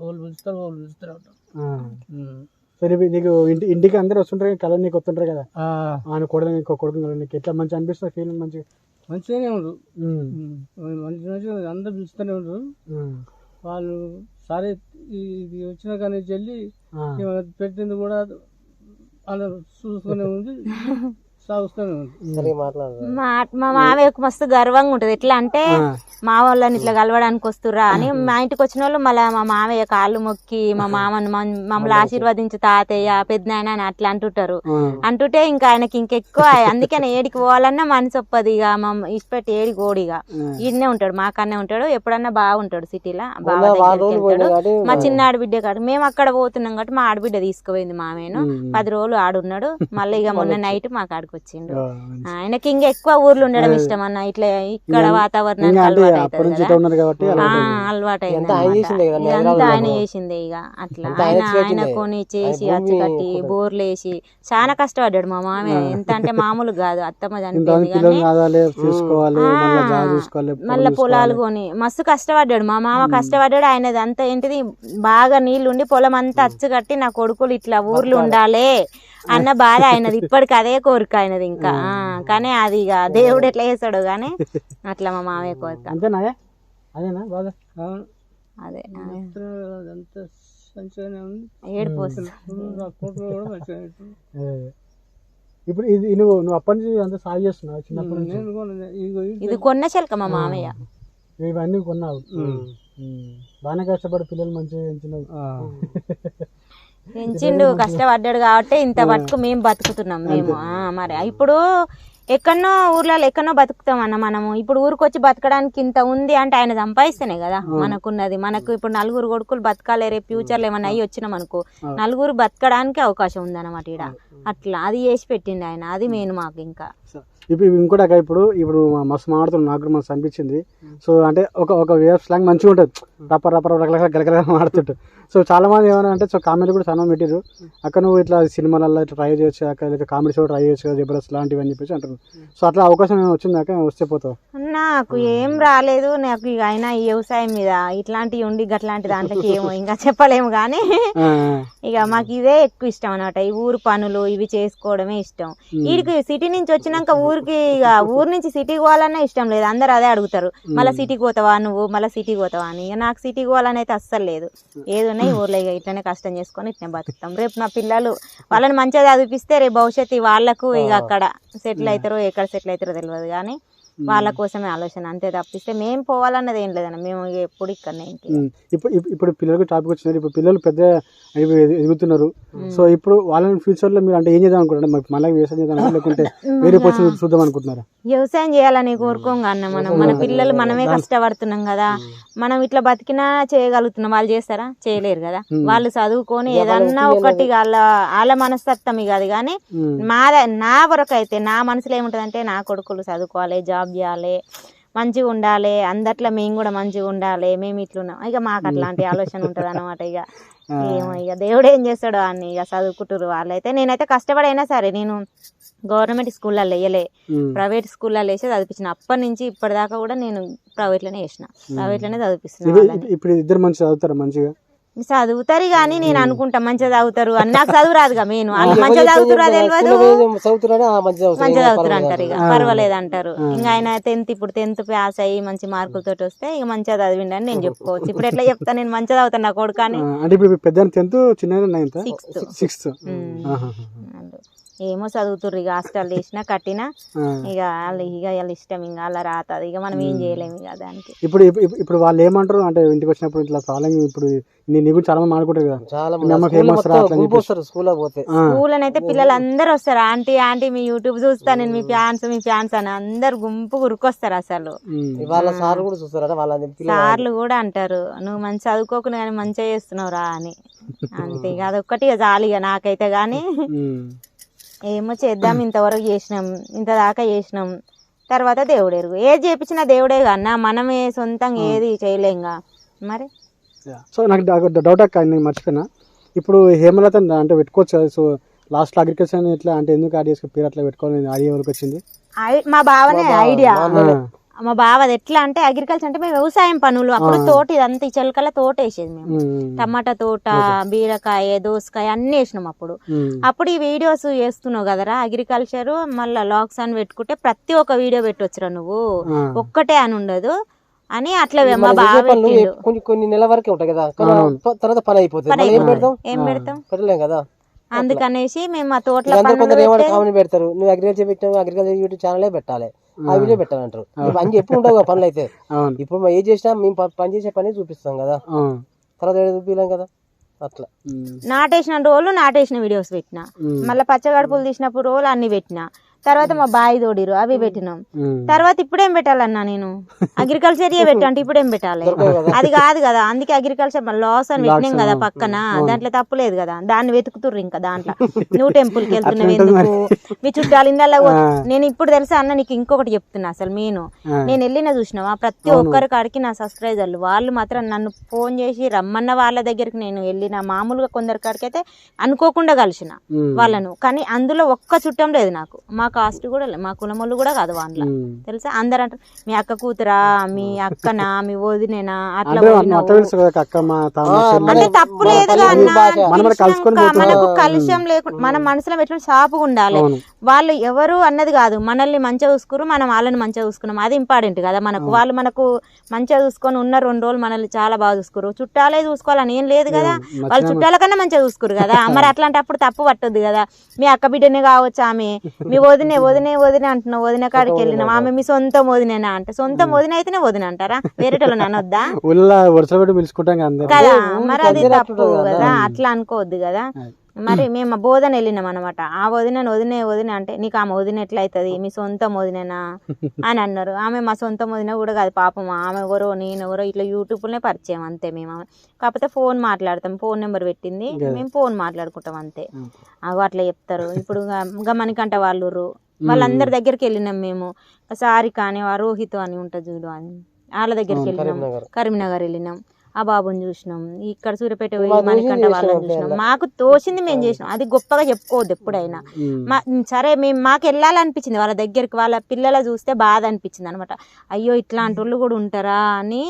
S3: వాళ్ళు పిలుస్తారు వాళ్ళు పిలుస్తారు అంటారు. ఉమ్.
S2: సో నీకు ఇంటి ఇంటికి అందరూ వస్తుంటారు కలర్ నీకు వస్తుంటారు కదా? ఆయన కూడా నీకు కొడుకు నీకు ఎట్లా మంచి అనిపిస్తుంది ఫీలింగ్ మంచిగా?
S3: మంచిగానే.
S2: ఉమ్.
S3: మంచి మంచిగా అందరు పిలుస్తూనే
S2: ఉమ్.
S3: వాళ్ళు సరే ఇది వచ్చిన కానీ చెల్లి పెట్టింది కూడా అలా చూసుకునే ఉంది
S1: మా మా మామయ్యకు మస్తు గర్వంగా ఉంటది. ఎట్లా అంటే మా వాళ్ళని ఇట్లా కలవడానికి వస్తుర్రా అని మా ఇంటికి వచ్చిన వాళ్ళు మళ్ళీ మా మామయ్య కాళ్ళు మొక్కి మా మామని మమ్- మమ్మల్ని ఆశీర్వదించు తాతయ్య పెద్దనాయన అని అట్లా అంటుంటారు. అంటుంటే ఇంకా ఆయనకి ఇంకెక్కువ అందుకని ఏడికి పోవాలన్నా మనసు ఒప్పది ఇక. మా ఇష్టపెట్టి ఏడి గోడిగా ఈడనే ఉంటాడు మా కన్నే ఉంటాడు. ఎప్పుడన్నా బాగుంటాడు సిటీలో. బాగా దగ్గరికి మా చిన్న ఆడబిడ్డ కాదు మేము అక్కడ పోతున్నాం కాబట్టి మా ఆడబిడ్డ తీసుకుపోయింది మామయ్యను. పది రోజులు ఆడున్నాడు. మళ్ళీ ఇక మొన్న నైట్ మాకు ఆడుకు పనికి వచ్చిండు ఆయనకి ఇంకా ఎక్కువ ఊర్లు ఉండడం ఇష్టం అన్న ఇట్లా ఇక్కడ
S2: అంటే
S1: అలవాటు
S3: ఇదంతా ఆయన చేసిందే
S1: ఇక అట్లా ఆయన
S3: ఆయన.
S1: కొని చేసి అచ్చు కట్టి. బోర్లు వేసి చాలా కష్టపడ్డాడు మా మామయ్య. ఎంత అంటే మామూలు కాదు అత్తమ్మ చనిపోయింది
S2: మళ్ళీ
S1: పొలాలు. కొని మస్తు కష్టపడ్డాడు మా మామ కష్టపడ్డాడు. ఆయనది అంతా ఏంటిది బాగా నీళ్ళు ఉండి పొలం అంతా అచ్చు కట్టి నా కొడుకులు ఇట్లా ఊర్లు ఉండాలి. అన్న బాధ ఆయనది ఇప్పటికి అదే కోరిక ఆయనది ఇంకా. ఆ, కానీ అది ఇక దేవుడు ఎట్లా చేస్తాడు కానీ అట్లా మా మామయ్య కోరిక.
S2: అంతేనా అదేనా బాగా
S1: అదే.
S2: ఇప్పుడు ఇది నువ్వు నువ్వు అప్పటి నుంచి అంతా సాగు చేస్తున్నావు చిన్నప్పటి నుంచి?
S1: ఇది కొన్న చెలక మా మామయ్య.
S2: ఇవన్నీ కొన్నావు. బాగానే కష్టపడి పిల్లలు మంచిగా పెంచినావు.
S1: పెంచిండు కష్టపడ్డాడు కాబట్టి ఇంత బతుకు మేము బతుకుతున్నాం మేము. మరి ఇప్పుడు ఎక్కడనో ఊర్లలో ఎక్కడనో బతుకుతాం అన్న మనము. ఇప్పుడు ఊరికొచ్చి బతకడానికి ఇంత ఉంది అంటే ఆయన సంపాదిస్తేనే కదా మనకున్నది. మనకు ఇప్పుడు నలుగురు కొడుకులు బతకాలి రేపు ఫ్యూచర్లో ఏమన్నా అయ్యి వచ్చినాం అనుకో. నలుగురు బతకడానికి అవకాశం ఉంది అనమాట ఇక్కడ అట్లా అది చేసి పెట్టిండు ఆయన. అది మెయిన్ మాకు ఇంకా.
S2: ఇప్పుడు ఇంకోటి ఇప్పుడు ఇప్పుడు మస్తు మాడుతున్నాడు నాకు కూడా మస్తు అనిపించింది. సో అంటే ఒక ఒక వే ఆఫ్ స్లాంగ్ మంచిగా ఉంటుంది. రప్ప రప్ప రకరకాల గలగల మాడుతుంటు సో చాలా మంది ఏమైనా అంటే సో కామెడీ కూడా చాలా పెట్టారు అక్క నువ్వు ఇట్లా సినిమాలలో ఇట్లా ట్రై చేయొచ్చు అక్క లేక కామెడీ షో ట్రై చేయొచ్చు జబర్దస్త్ లాంటివి అని చెప్పేసి అంటారు సో అట్లా అవకాశం ఏమైనా వచ్చింది అక్క? వస్తే పోతావు?
S1: నాకు ఏం రాలేదు. నాకు ఇక అయినా ఈ వ్యవసాయం మీద ఇట్లాంటివి ఉండి గట్లాంటి దాంట్లోకి ఏమో ఇంకా చెప్పలేము కానీ ఇక మాకు ఇదే ఎక్కువ ఇష్టం అనమాట ఈ ఊరు పనులు ఇవి చేసుకోవడమే ఇష్టం. వీడికి సిటీ నుంచి వచ్చినాక ఊరికి ఇక ఊరు నుంచి సిటీకి పోవాలన్నా ఇష్టం లేదు. అందరు అదే అడుగుతారు. మళ్ళీ సిటీకి పోతావా నువ్వు? మళ్ళీ సిటీకి పోతావా అని. ఇక నాకు సిటీకి పోవాలని అయితే అస్సలు లేదు. ఏదున్నా ఈ ఊర్లో ఇక ఇట్లనే కష్టం చేసుకొని ఇట్లనే బతుకుతాం. రేపు నా పిల్లలు వాళ్ళని మంచిగా చదివిపిస్తే రేపు భవిష్యత్తు వాళ్ళకు ఇక అక్కడ సెటిల్ అవుతారో ఎక్కడ సెటిల్ అవుతారో తెలియదు కానీ వాళ్ళ కోసమే ఆలోచన అంతే తప్పిస్తే మేము పోవాలన్నది ఏం లేదన్న మేము ఎప్పుడు ఇక్కడనే.
S2: ఇప్పుడు ఇప్పుడు- ఇప్పుడు పిల్లలకు టాపిక్ వచ్చినారు ఇప్పుడు పిల్లలు పెద్ద ఎదుగుతున్నారు. సో ఇప్పుడు వాళ్ళని ఫ్యూచర్లో మీరు అంటే ఏం చేద్దాం అనుకుంటారు మరి మళ్ళీ వ్యవసాయం చేద్దాం? లేకుంటే వేరే పోస్ట్ చూద్దాం అనుకుంటున్నారా?
S1: వ్యవసాయం చేయాలని కోరుకోంగా అన్న మనం. మన పిల్లలు మనమే కష్టపడుతున్నాం కదా. మనం ఇట్లా బతికినా చేయగలుగుతున్నాం. వాళ్ళు చేస్తారా? చేయలేరు కదా. వాళ్ళు చదువుకొని ఏదన్నా ఒకటి వాళ్ళ వాళ్ళ మనస్తత్వం ఇక అది. కానీ. మా నా వరకు అయితే నా మనసులో ఏముంటదంటే నా కొడుకులు చదువుకోవాలి జాబ్ చేయాలి మంచిగా ఉండాలి అందట్లో మేము కూడా మంచిగా ఉండాలి మేము ఇట్లున్నాం. ఇక మాకు అట్లాంటి ఆలోచన ఉంటుంది అనమాట ఇక ఏమో ఇక దేవుడు ఏం చేస్తాడో అని ఇక చదువుకుంటారు వాళ్ళైతే. నేనైతే కష్టపడైనా సరే నేను గవర్నమెంట్ స్కూల్లో వేయలే. ప్రైవేట్ స్కూల్లో వేసి చదివించిన. అప్పటి నుంచి ఇప్పటిదాకా కూడా నేను ప్రైవేట్లోనే వేసిన. ప్రైవేట్లోనే చదివిస్తున్నా
S2: ఇప్పుడు
S1: వాళ్ళని.
S2: ఇప్పుడు ఇద్దరు మంచి చదువుతారు మంచిగా?
S1: చదువుతారు కానీ నేను అనుకుంటా మంచిగా చదువుతారు అని. నాకు చదువు రాదుగా వాళ్ళు మంచిగా చదువుతురా తెలియదు
S3: మంచిగా
S1: చదువుతారు. అంటారు ఇక. పర్వాలేదు అంటారు. ఇంకా ఆయన టెన్త్ ఇప్పుడు టెన్త్ పాస్ అయ్యి మంచి మార్కులతో వస్తే ఇక మంచిగా చదివిండని నేను చెప్పుకోవచ్చు. ఇప్పుడు ఎట్లా చెప్తా? నేను మంచిగా చదువుతాను నా కొడుకు అని.
S2: అంటే పెద్ద టెన్త్ చిన్న
S1: సిక్స్త్
S2: సిక్స్త్
S1: ఏమో చదువుతుర్రు ఇక హాస్టల్ వేసినా కట్టినా. ఇక వాళ్ళు ఇక వాళ్ళ ఇష్టం ఇంకా వాళ్ళ రాతది. ఇక మనం ఏం చేయలేము ఇక దానికి.
S2: ఇప్పుడు ఇప్పుడు- వాళ్ళు ఏమంటారు అంటే ఇంటికి వచ్చినప్పుడు ఇట్లా ప్రాబ్లం ఇప్పుడు నీ చాలా మంది మాట్లాడుకుంటారు కదా.
S3: చాలా స్కూల్లో పోతే
S1: స్కూల్ అయితే పిల్లలు అందరు వస్తారు ఆంటీ ఆంటీ మీ యూట్యూబ్ చూస్తా నేను మీ ఫ్యాన్స్ మీ ఫ్యాన్స్ అని అందరు గుంపు గురుకొస్తారు అసలు.
S3: వాళ్ళ సార్ కూడా పిల్లలు
S1: సార్లు కూడా అంటారు. నువ్వు మంచి చదువుకోకుండా కానీ మంచిగా చేస్తున్నావు రా అని. అంతే ఇక అదొక్కటి చాలు ఇక నాకైతే కానీ
S2: ఉమ్.
S1: ఏమో చేద్దాం ఇంతవరకు చేసినాం ఇంత దాకా చేసినాం. తర్వాత దేవుడు ఎరుగు. ఏది చేపించినా దేవుడే కన్నా మనమే సొంతంగా ఏది చేయలేంగా మరి?
S2: సో నాకు డౌట్ అక్క నేను మర్చిపోయినా. ఇప్పుడు హేమలత అంటే పెట్టుకోవచ్చు సో లాస్ట్ అగ్రికల్చర్ ఎట్లా అంటే ఎందుకు యాడ్ చేసుకుని పేరు అట్లా పెట్టుకోవాలి ఐడియా వరకు వచ్చింది?
S1: మా బావనే ఐడియా మా బావ అది ఎట్లా అంటే అగ్రికల్చర్ అంటే మేము వ్యవసాయం పనులు. అప్పుడు తోట ఇదంతా ఈ చిలకల తోట వేసేది మేము. టమాటా తోట బీరకాయ దోసకాయ అన్ని వేసినాం అప్పుడు. అప్పుడు ఈ వీడియోస్ చేస్తున్నావు కదరా అగ్రికల్చర్ మళ్ళీ లాక్స్ అని పెట్టుకుంటే ప్రతి ఒక్క వీడియో పెట్టొచ్చురా నువ్వు. ఒక్కటే అని ఉండదు. అని అట్లా మా పెట్టిండు.
S3: కొన్ని కొన్ని నెలల వరకే ఉంటాయి కదా. తర్వాత పని అయిపోతుంది. ఏం. పెడతాం?
S1: ఏం పెడతాం?
S3: పెట్టలేం కదా.
S1: అందుకనేసి మేము ఆ తోటల
S3: పెడతారు. నువ్వు అగ్రికల్చర్ పెట్టినావు అగ్రికల్చర్ యూట్యూబ్ ఛానలే పెట్టాలి. ఆ. వీడియో పెట్టాలంటారు. ఇప్పుడు అన్ని ఎప్పుడు ఉండవు కదా పనులు అయితే
S2: అవును.
S3: ఇప్పుడు మనం ఏం చేసినా మేము పని చేసే పని చూపిస్తాం కదా. తర్వాత ఏదో చూపించలేం కదా. అట్లా.
S1: నాటేసిన రోజులు నాటేసిన వీడియోస్ పెట్టిన. మళ్ళీ పచ్చగడుపులు తీసినప్పుడు రోజులు అన్ని పెట్టిన. తర్వాత మా బాయి తోడిరు అవి పెట్టినాం. తర్వాత ఇప్పుడేం పెట్టాలన్నా నేను? అగ్రికల్చర్ పెట్టు అంటే ఇప్పుడేం పెట్టాలి? అది కాదు కదా అందుకే అగ్రికల్చర్ లాస్ అని పెట్టినాం కదా పక్కన. దాంట్లో తప్పు లేదు కదా. దాన్ని వెతుకుతుర్రు ఇంకా దాంట్లో. నువ్వు టెంపుల్కి వెళ్తున్నావు ఎందుకు? మీ చుట్టాలు ఇళ్ళ నేను ఇప్పుడు తెలుసా అన్న నీకు ఇంకొకటి చెప్తున్నా అసలు నేను. నేను వెళ్ళిన చూసినావా? ప్రతి ఒక్కరి కాడికి నా సబ్స్క్రైబర్లు వాళ్ళు మాత్రం నన్ను ఫోన్ చేసి రమ్మన్న వాళ్ళ దగ్గరికి నేను వెళ్ళిన. మామూలుగా కొందరి కాడికి అయితే అనుకోకుండా కలిసిన. వాళ్ళను. కానీ అందులో ఒక్క చుట్టం లేదు నాకు. మా కాస్ట్ కూడా లేదు మా కులమోళ్ళు కూడా కాదు వాళ్ళ. తెలుసా? అందరు అంటారు మీ అక్క కూతురా మీ అక్కనా మీ వదినేనా అట్లా
S2: అంటే
S1: పోయినావు."
S2: మొత్తం తెలుసు కదా అక్క మా తమ్మ చెల్లి.
S1: అంటే తప్పు లేదు. మనకు కలుషం లేకుండా మన మనసులో పెట్టిన షాపుగా ఉండాలి. వాళ్ళు ఎవరు అన్నది కాదు. మనల్ని మంచిగా చూసుకురు మనం వాళ్ళని మంచిగా చూసుకున్నాం. అది ఇంపార్టెంట్ కదా మనకు. వాళ్ళు మనకు మంచిగా చూసుకొని ఉన్న రెండు రోజులు మనల్ని చాలా బాగా చూసుకురు చుట్టాలే చూసుకోవాలని ఏం లేదు కదా. వాళ్ళు చుట్టాల కన్నా మంచిగా చూసుకురు కదా. మరి అట్లాంటప్పుడు తప్పు పట్టొద్దు కదా. మీ అక్క బిడ్డనే కావచ్చు ఆమె మీ వదినే వదినే వదినే. అంటున్నావు వదిన కాడికి వెళ్ళినాం ఆమె మీ సొంత వదినేనా అంటే? సొంత వదిన అయితేనే వదిన అంటారా? వేరేటోళ్ళని అనొద్దా?
S2: ఊళ్ళో వరుస పెట్టి పిలుచుకుంటాం కదా
S1: మరి అది తప్పు కదా. అట్లా అనుకోవద్దు కదా. మరి మేము బోధన వెళ్ళినాం అనమాట ఆ వదిన వదినే వదిన అంటే నీకు ఆమె వదిన ఎట్లయితుంది? మీ సొంత వదినేనా? అని అన్నారు. ఆమె మా సొంత వదిన కూడా కాదు పాపం. ఆమె ఎవరో నేను ఎవరో ఇట్లా యూట్యూబ్లోనే పరిచయం అంతే మేము. కాకపోతే ఫోన్ మాట్లాడతాం. ఫోన్ నెంబర్ పెట్టింది. మేము ఫోన్ మాట్లాడుకుంటాం అంతే. అవి అట్లా చెప్తారు. ఇప్పుడు గమనికంట వాళ్ళు. వాళ్ళందరి దగ్గరికి వెళ్ళినాం మేము. సారి కానీ ఆ రోహిత్ అని ఉంటుంది చూడు అని. వాళ్ళ దగ్గరికి వెళ్ళినాం.
S3: కరీంనగర్
S1: వెళ్ళినాం. ఆ బాబుని చూసినాం. ఇక్కడ సూర్యపేట పోయి మణికంఠ వాళ్ళని చూసినాం మాకు తోచింది మేము చేసినాం. అది గొప్పగా చెప్పుకోవద్దు ఎప్పుడైనా. మా సరే మేము మాకు వెళ్ళాలనిపించింది వాళ్ళ దగ్గరికి. వాళ్ళ పిల్లల చూస్తే బాధ అనిపించింది అనమాట అయ్యో ఇట్లాంటి వాళ్ళు కూడా ఉంటారా అని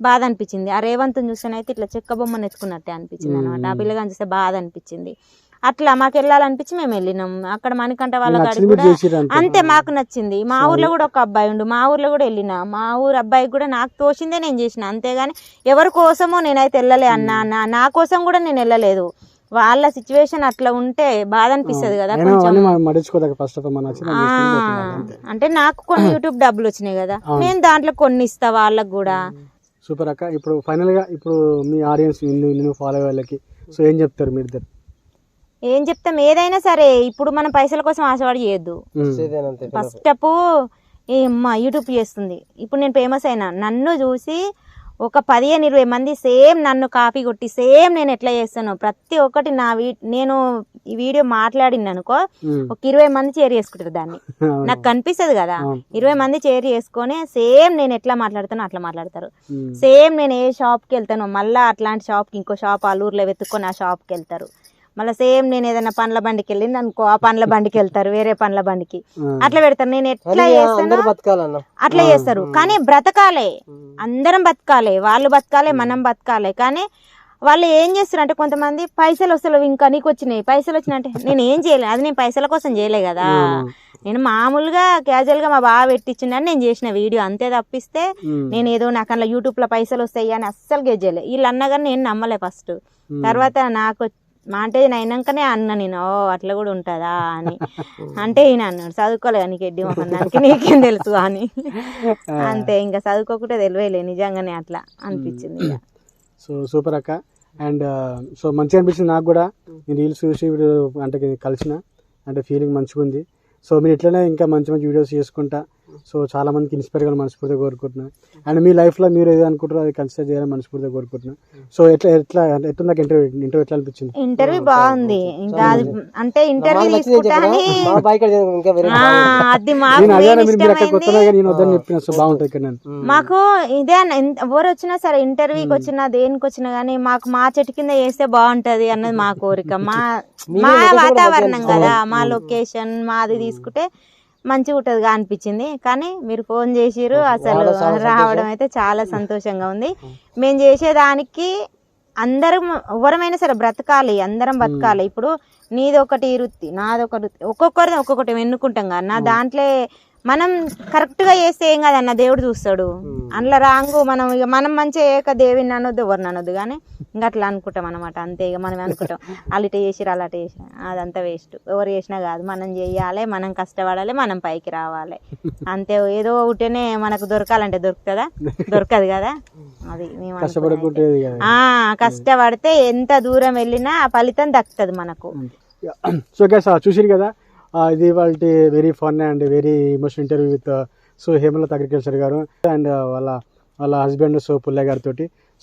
S1: బాధ అనిపించింది ఆ రేవంత్ని చూస్తేనైతే ఇట్లా చెక్క బొమ్మను ఎత్తుకున్నట్టే అనిపించింది అనమాట ఆ పిల్లగాని చూస్తే బాధ అనిపించింది అట్లా మాకు వెళ్ళాలనిపించి మేము వెళ్ళినాం. అక్కడ మణికంఠ వాళ్ళ కాడికి కూడా
S2: అంతే.
S1: మాకు నచ్చింది. మా ఊర్లో కూడా ఒక అబ్బాయి ఉండు మా ఊర్లో కూడా వెళ్ళిన. మా ఊరు అబ్బాయికి కూడా నాకు తోచిందే నేను చేసిన. అంతేగాని ఎవరి కోసమో నేనైతే వెళ్ళలే అన్న అన్న నా కోసం కూడా నేను వెళ్ళలేదు. వాళ్ళ సిచ్యువేషన్ అట్లా ఉంటే బాధ అనిపిస్తుంది కదా అంటే నాకు కొన్ని యూట్యూబ్ డబ్బులు వచ్చినాయి కదా. నేను దాంట్లో కొన్ని ఇస్తా వాళ్ళకి కూడా.
S2: సూపర్ అక్క ఇప్పుడు ఫైనల్గా ఇప్పుడు మీ ఆడియన్స్ నిన్ను ఫాలో అయ్యే వాళ్ళకి సో ఏం చెప్తారు మీరు
S1: ఏం చెప్తాం ఏదైనా సరే ఇప్పుడు మనం పైసల కోసం ఆశపడి చేయొద్దు. ఫస్ట్ అప్ ఏమ్మా యూట్యూబ్ చేస్తుంది ఇప్పుడు నేను ఫేమస్ అయినా నన్ను చూసి ఒక పదిహేను ఇరవై మంది సేమ్ నన్ను కాపీ కొట్టి సేమ్ నేను ఎట్లా చేస్తాను ప్రతి ఒక్కటి నా వీ నేను ఈ వీడియో మాట్లాడింది అనుకో. ఒక ఇరవై మంది చేరి చేసుకుంటారు దాన్ని. నాకు కనిపిస్తుంది కదా. ఇరవై మంది చేరి చేసుకొని సేమ్ నేను ఎట్లా మాట్లాడతానో అట్లా మాట్లాడతారు. సేమ్ నేను ఏ షాప్కి వెళ్తానో మళ్ళీ అట్లాంటి షాప్కి ఇంకో షాప్ అల్లూరులో వెతుక్కొని ఆ షాప్కి వెళ్తారు మళ్ళీ సేమ్ నేను ఏదైనా పండ్ల బండికి వెళ్ళింది అనుకో ఆ పండ్ల బండికి వెళ్తారు వేరే పండ్ల బండికి. అట్లా పెడతారు. నేను ఎట్లా చేస్తానో? అట్లా చేస్తారు. కానీ బ్రతకాలే. అందరం బతకాలి వాళ్ళు బతకాలి మనం బతకాలి. కానీ వాళ్ళు ఏం చేస్తారు అంటే కొంతమంది పైసలు వస్తలేవు ఇంకా నీకు వచ్చినాయి. పైసలు వచ్చినాయంటే నేను ఏం చేయలేదు అది నేను పైసల కోసం చేయలే కదా. నేను మామూలుగా క్యాజువల్గా మా బావ పెట్టించిండని నేను చేసిన వీడియో. అంతే తప్పిస్తే. నేను ఏదో నాకు యూట్యూబ్లో పైసలు వస్తాయి అని అస్సలు గెజ్జలే వీళ్ళు అన్నగాని నేను నమ్మలే ఫస్ట్ తర్వాత నాకు మాంటేజ్ అయినాకనే అన్న నేను ఓ అట్లా కూడా ఉంటుందా అని. అంటే ఈయన అన్నాడు చదువుకోలే నీకు ఎడ్డి మొహం దానికి నీకేం తెలుసు అని. అంతే ఇంకా చదువుకోకుంటే తెలియలే నిజంగానే అట్లా అనిపించింది.
S2: సో సూపర్ అక్క. అండ్ సో మంచిగా అనిపించింది నాకు కూడా. నేను రీల్స్ చూసి వీడియో అంటే కలిసిన అంటే ఫీలింగ్ మంచిగా ఉంది సో మీరు ఇట్లనే ఇంకా మంచి మంచి వీడియోస్ చేసుకుంటా. సో చాలా మందికి ఇన్స్పైర్ కావాలని మనస్ఫూర్తిగా కోరుకుంటున్నాను అండ్ మీ లైఫ్లో మీరు ఏదో అనుకుంటారో అది కన్సిడర్ చేయాలని మనస్ఫూర్తిగా కోరుకుంటున్నాను సో ఎట్లా ఎట్లా ఎట్లా నాకు ఇంటర్వ్యూ ఇంటర్వ్యూ ఎట్లా అనిపించింది?
S1: ఇంటర్వ్యూ బాగుంది. ఇంకా అది అంటే ఇంటర్వ్యూ తీసుకుంటా అని
S3: మా బాయ్ కాడ ఇంకా వేరే
S1: ఆ, అది మాకు
S2: నేను అదే
S1: main
S2: మీరు అక్కడ కొత్తగా నేను వద్దని చెప్పిన సో బాగుంటుంది ఇక్కడ నేను.
S1: మాకు ఇదే ఎవరు వచ్చినా సరే ఇంటర్వ్యూకి వచ్చినా దేనికి వచ్చినా గానీ మాకు మా చెట్టు కింద చేస్తే బాగుంటది అన్నది మా కోరిక. మా మా వాతావరణం కదా మా లొకేషన్ మాది తీసుకుంటే మంచిగా ఉంటదిగా అనిపించింది. కానీ మీరు ఫోన్ చేసిరు అసలు రావడం అయితే చాలా సంతోషంగా ఉంది. మేము చేసేదానికి అందరం ఎవరమైనా సరే బ్రతకాలి అందరం బతకాలి. ఇప్పుడు నీది ఒకటి వృత్తి నాది ఒక వృత్తి ఒక్కొక్కరిది ఒక్కొక్కటి ఎన్నుకుంటాం కదా నా దాంట్లో మనం కరెక్ట్గా చేస్తే ఏం కాదన్న దేవుడు చూస్తాడు. అందులో రాంగు మనం ఇక మనం మంచిగా చేయక దేవిని అనొద్దు ఎవరిని అనొద్దు. కానీ ఇంకా అట్లా అనుకుంటాం అనమాట అంతే ఇక మనం అనుకుంటాం. వాళ్ళు ఇట చేసిరు అలా చేసిరు. అదంతా వేస్ట్ ఎవరు చేసినా కాదు మనం చెయ్యాలి మనం కష్టపడాలి మనం పైకి రావాలి. అంతే. ఏదో ఒకటేనే మనకు దొరకాలంటే దొరుకుతుందా? దొరకదు కదా? అది మేము కష్టపడితే ఎంత దూరం వెళ్ళినా ఆ ఫలితం దక్కుతుంది మనకు.
S2: సో చూసిరు కదా? ఇది వాళ్ళ very fun and very emotional interview with so Hemalatha agriculture గారు అండ్ uh, వాళ్ళ వాళ్ళ హస్బెండ్ సో పుల్లయ్య గారితో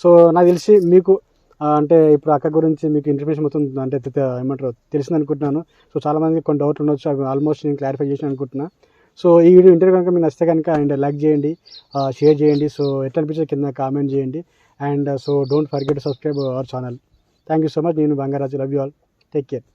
S2: సో నాకు తెలిసి మీకు అంటే ఇప్పుడు అక్క గురించి మీకు ఇన్ఫర్మేషన్ మొత్తం అంటే ఏమంటారు తెలిసింది అనుకుంటున్నాను సో చాలామంది కొన్ని డౌట్ ఉండొచ్చు అవి ఆల్మోస్ట్ నేను క్లారిఫై చేసి అనుకుంటున్నా. సో ఈ వీడియో ఇంటర్వ్యూ కనుక మీకు నచ్చితే కనుక అండ్ లైక్ చేయండి షేర్ చేయండి. సో ఎట్లా అనిపించే కింద కామెంట్ చేయండి. And so don't forget subscribe our channel thank you so much నేను Bangaraju. Love you all take care